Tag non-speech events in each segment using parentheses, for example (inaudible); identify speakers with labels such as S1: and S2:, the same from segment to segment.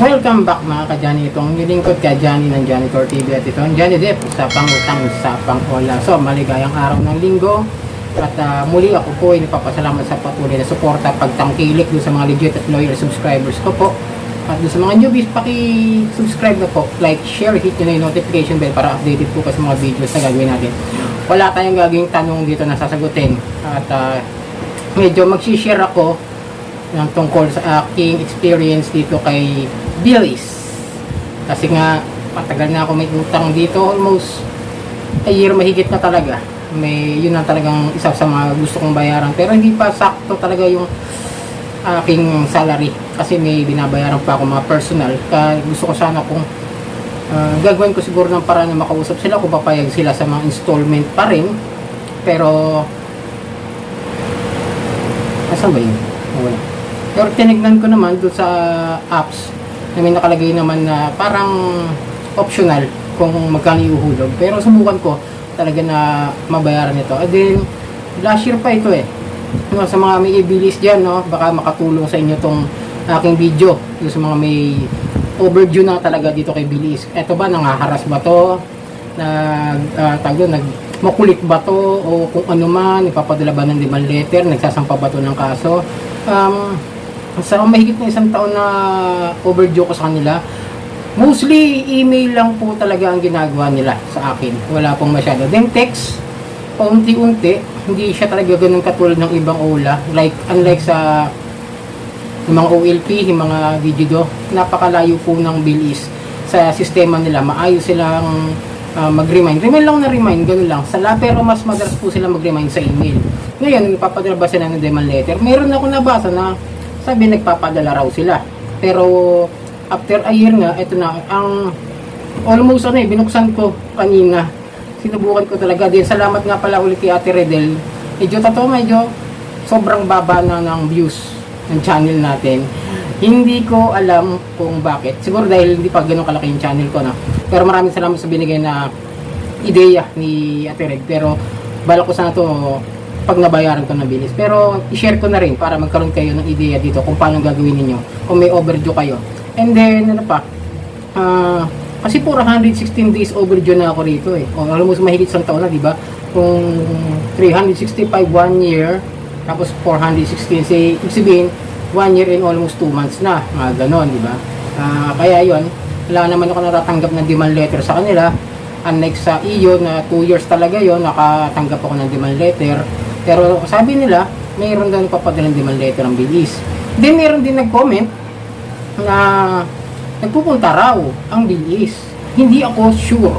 S1: Welcome back mga ka-Johnny. Ito ang lingkod ka Johnny ng Janitor TV at ito ang Johnny Depp sa pangutang sa pangola. So maligayang araw ng linggo at ah, muli ako po ay napapasalamat sa patuloy na suporta pagtangkilik doon sa mga legit at loyal subscribers ko po. At doon sa mga newbies, paki-subscribe na po, like, share, hit nyo na yung notification bell para updated po kasi mga videos na gagawin natin. Wala tayong gagawing tanong dito na sasagutin. At ah, medyo mag-share ako ng tungkol sa aking experience dito kay Billy's. Kasi nga, matagal na ako may utang dito. Almost a year mahigit na talaga. May, yun ang talagang isa sa mga gusto kong bayaran. Pero hindi pa sakto talaga yung aking salary. Kasi may binabayaran pa ako mga personal. Kaya gusto ko sana kung ah, gagawin ko siguro ng paraan na makausap sila kung papayag sila sa mga installment pa rin. Pero, asan ba yun? Wala. Pero tinignan ko naman doon sa apps na may nakalagay naman na parang optional kung magkano iuhulog. Pero subukan ko talaga na mabayaran ito. And then, last year pa ito eh. No, sa mga may ibilis dyan, no, baka makatulong sa inyo tong aking video. Yung sa mga may overdue na talaga dito kay Bilis. Ito ba, nangaharas ba to? Nag, uh, tawag nag, makulit ba to? O kung ano man, ipapadala ba ng demand letter? Nagsasampa ba to ng kaso? Um, sa mahigit na isang taon na overdue ko sa kanila, mostly email lang po talaga ang ginagawa nila sa akin. Wala pong masyado. Then text, paunti-unti, hindi siya talaga ganun katulad ng ibang OLA. Like, unlike sa yung mga OLP, yung mga Digido, napakalayo po ng bilis sa sistema nila. Maayos silang ah, mag-remind. Remind lang na remind, ganun lang. Sala, pero mas madalas po sila mag-remind sa email. Ngayon, nagpapadala ba sila ng demand letter? Meron ako nabasa na sabi nagpapadala raw sila. Pero after a year nga, ito na, ang almost ano eh, binuksan ko kanina. Sinubukan ko talaga din. Salamat nga pala ulit kay Ate Redel. Medyo totoo, medyo sobrang baba na ng views ng channel natin. Hindi ko alam kung bakit. Siguro dahil hindi pa ganun kalaki yung channel ko. No? Pero maraming salamat sa binigay na ideya ni Ate Red. Pero balak ko sana to pag nabayaran ko ng bilis. Pero i-share ko na rin para magkaroon kayo ng ideya dito kung paano gagawin ninyo. Kung may overdue kayo. And then, ano pa? Ah, kasi po 116 days overdue na ako rito eh. O almost mahigit isang taon na, di ba? Kung 365 one year, tapos 416, say, ibig sabihin, one year and almost two months na. Mga ganon, di ba? Ah, kaya yon wala naman ako natatanggap ng demand letter sa kanila. Unlike sa iyo na 2 years talaga yon nakatanggap ako ng demand letter. Pero sabi nila, mayroon daw nagpapadala ng demand letter ang bilis. Then meron din nag-comment na nagpupunta raw ang bilis. Hindi ako sure.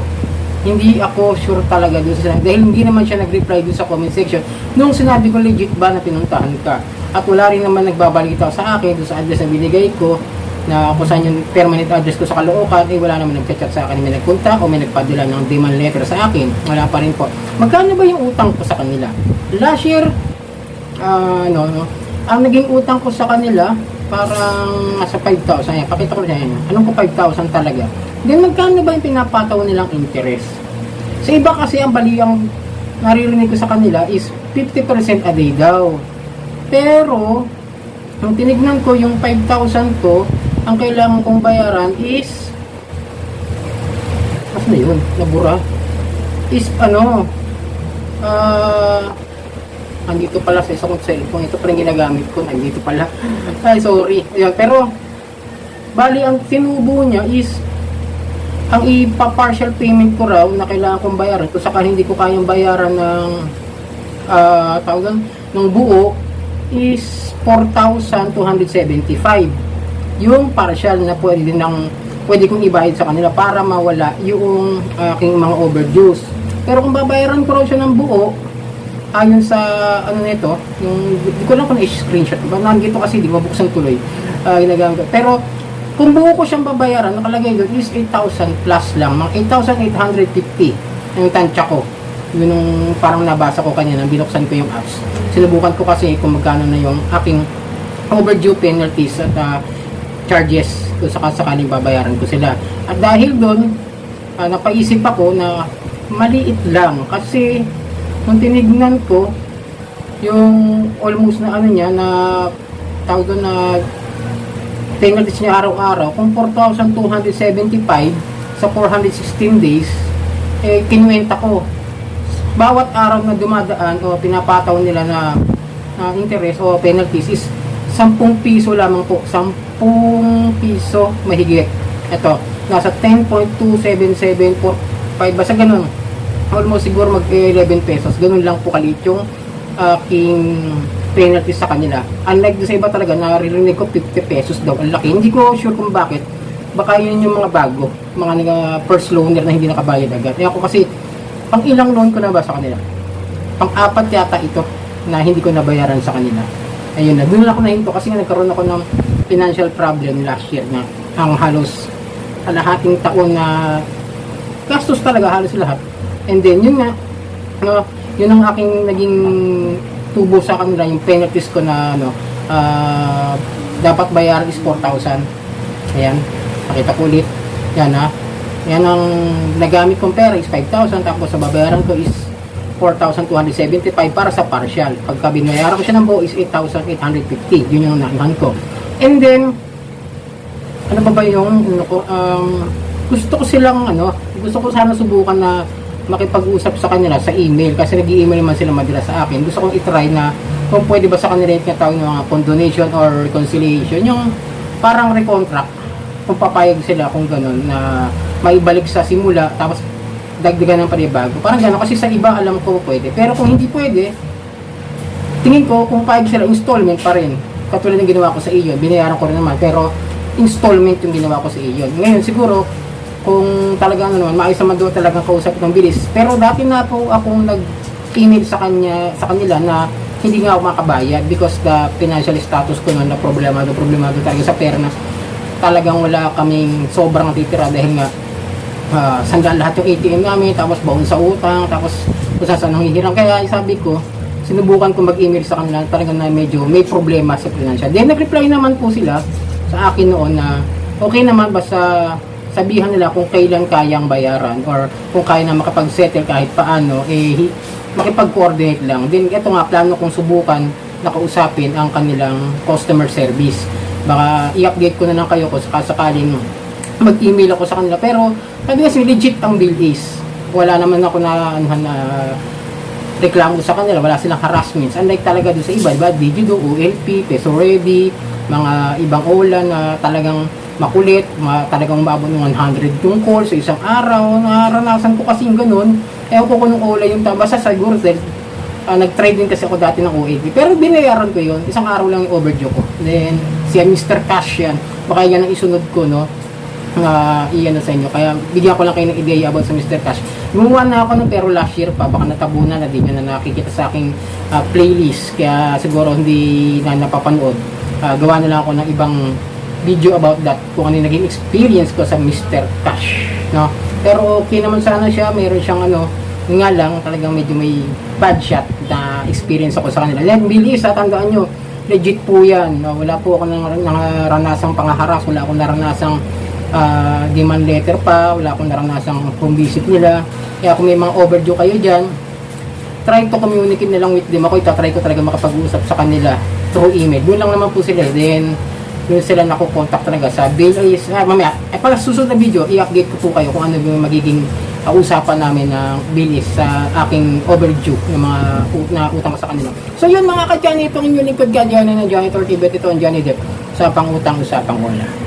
S1: Hindi ako sure talaga doon sa dahil hindi naman siya nag-reply doon sa comment section nung sinabi ko legit ba na pinuntahan ka. At wala rin naman nagbabalita sa akin doon sa address na binigay ko na kung saan yung permanent address ko sa Caloocan, eh wala naman nagchat sa akin may nagpunta o may nagpadala ng demand letter sa akin. Wala pa rin po. Magkano ba yung utang ko sa kanila? Last year, ah, no, no, ang naging utang ko sa kanila, parang nasa 5,000. Ayan, pakita ko siya yan. Anong ko 5,000 talaga? Then, magkano ba yung pinapataw nilang interest? Sa iba kasi ang bali ang naririnig ko sa kanila is 50% a day daw. Pero, nung tinignan ko yung 5,000 ko, ang kailangan kong bayaran is mas na yun, nabura? is ano ah andito pala sa isang cellphone. Ito pala yung ginagamit ko andito pala. (laughs) Ay sorry. Ayan, pero bali ang tinubo niya is ang ipa-partial payment ko raw na kailangan kong bayaran. Kung saka hindi ko kayang bayaran ng ah tawagan ng buo is 4,275 yung partial na pwede ng pwede kong ibayad sa kanila para mawala yung aking mga overdues. Pero kung babayaran ko raw siya ng buo ayon sa ano nito yung di ko lang kung i-screenshot nandito kasi di mabuksan tuloy. Uh, ginagamit pero kung buo ko siyang babayaran nakalagay doon is 8,000 plus lang mga 8,850 yung tansya ko. Yun yung parang nabasa ko kanina binuksan ko yung apps. Sinubukan ko kasi kung magkano na yung aking overdue penalties at ah, charges kung sakasakaling babayaran ko sila at dahil doon ah, napaisip ako na maliit lang kasi nung tinignan ko yung almost na ano niya na tawag doon na penalties niya araw-araw, kung 4,275 sa 416 days, eh, kinuwenta ko. Bawat araw na dumadaan o pinapataw nila na, na interest o penalties is 10 piso lamang po. 10 piso mahigit. Ito, nasa 10.2774 basta ganun. Almost siguro mag 11 pesos. Ganun lang po kalit yung aking penalty sa kanila. Unlike sa iba talaga, naririnig ko 50 pesos daw. Ang laki. Hindi ko sure kung bakit. Baka yun yung mga bago. Mga nag first loaner na hindi nakabayad agad. Eh ako kasi, pang ilang loan ko na ba sa kanila? Pang apat yata ito na hindi ko nabayaran sa kanila. Ayun na. Doon ako nahinto kasi nga nagkaroon ako ng financial problem last year na ang halos kalahating taon na gastos talaga halos lahat. And then, yun nga, no, yun ang aking naging tubo sa kanila, yung penalties ko na, ano, ah, dapat bayaran is 4,000. Ayan, nakita ko ulit. Yan ha. Yan ang nagamit kong pera is 5,000, tapos sa babayaran ko is 4,275 para sa partial. Pagka binayaran ko siya ng buo is 8,850. Yun yung naihan ko. And then, ano ba ba yung ano ko, um, gusto ko silang ano, gusto ko sana subukan na makipag-usap sa kanila sa email kasi nag-email naman sila madalas sa akin. Gusto kong itry na kung pwede ba sa kanila yung tinatawag ng mga condonation or reconciliation, yung parang recontract kung papayag sila kung gano'n na maibalik sa simula tapos dagdagan ng panibago. Parang gano'n kasi sa iba alam ko pwede. Pero kung hindi pwede, tingin ko kung payag sila installment pa rin. Katulad ng ginawa ko sa iyo, binayaran ko rin naman pero installment yung ginawa ko sa iyo. Ngayon siguro kung talagang ano naman, maayos naman doon talagang kausap ng bilis. Pero dati na po akong nag-email sa kanya, sa kanila na hindi nga ako makabayad because the financial status ko noon na problemado, problemado talaga sa pera na talagang wala kaming sobrang titira dahil nga uh, sandaan lahat yung ATM namin, tapos baon sa utang, tapos kung saan ang hihirang. Kaya sabi ko, sinubukan ko mag-email sa kanila talagang na medyo may problema sa financial. Then nag-reply naman po sila sa akin noon na okay naman basta sabihan nila kung kailan kayang bayaran or kung kaya na makapag-settle kahit paano, eh, makipag-coordinate lang. Then, ito nga, plano kong subukan na kausapin ang kanilang customer service. Baka i-update ko na lang kayo kung sakasakaling mag-email ako sa kanila. Pero, kasi legit ang bill is. Wala naman ako na, ano, na reklamo sa kanila, wala silang harassments. Unlike talaga doon sa iba, diba? Digido, OLP, Peso Ready, mga ibang OLA na talagang makulit, ma, talagang umabot ng 100 yung call sa isang araw. Naranasan ko kasi yung ganun. Ewan ko kung OLA yung tama. Basta siguro dahil ah, nag-trade din kasi ako dati ng OAD. Pero binayaran ko yun. Isang araw lang yung overdue ko. Then, siya Mr. Cash yan. Baka yan ang isunod ko, no? na iyan na sa inyo. Kaya bigyan ko lang kayo ng ideya about sa Mr. Cash. Gumawa na ako ng pero last year pa, baka natabunan na din yun na nakikita sa aking ah, playlist. Kaya siguro hindi na napapanood. Ah, gawa na lang ako ng ibang video about that kung ano yung naging experience ko sa Mr. Cash. No? Pero okay naman sana siya. Meron siyang ano, nga lang, talagang medyo may bad shot na experience ako sa kanila. Let bilis, ha, tandaan nyo, legit po yan. No? Wala po ako nang, naranasang pangaharas, wala akong naranasang ah, demand letter pa, wala akong naranasang home visit nila. Kaya kung may mga overdue kayo dyan, try to communicate na lang with them. Ako itatry ko talaga makapag-usap sa kanila through email. Doon lang naman po sila. Then, doon sila nakukontak talaga sa bill is, ah, mamaya, eh, pag susunod na video, i-update ko po kayo kung ano yung magiging ah, usapan namin ng bill sa aking overdue ng mga u- na utang sa kanila. So yun mga ka-Johnny, itong inyong lingkod ka, Johnny na Johnny Tortibet, ito ang Johnny Depp sa pangutang usapang wala.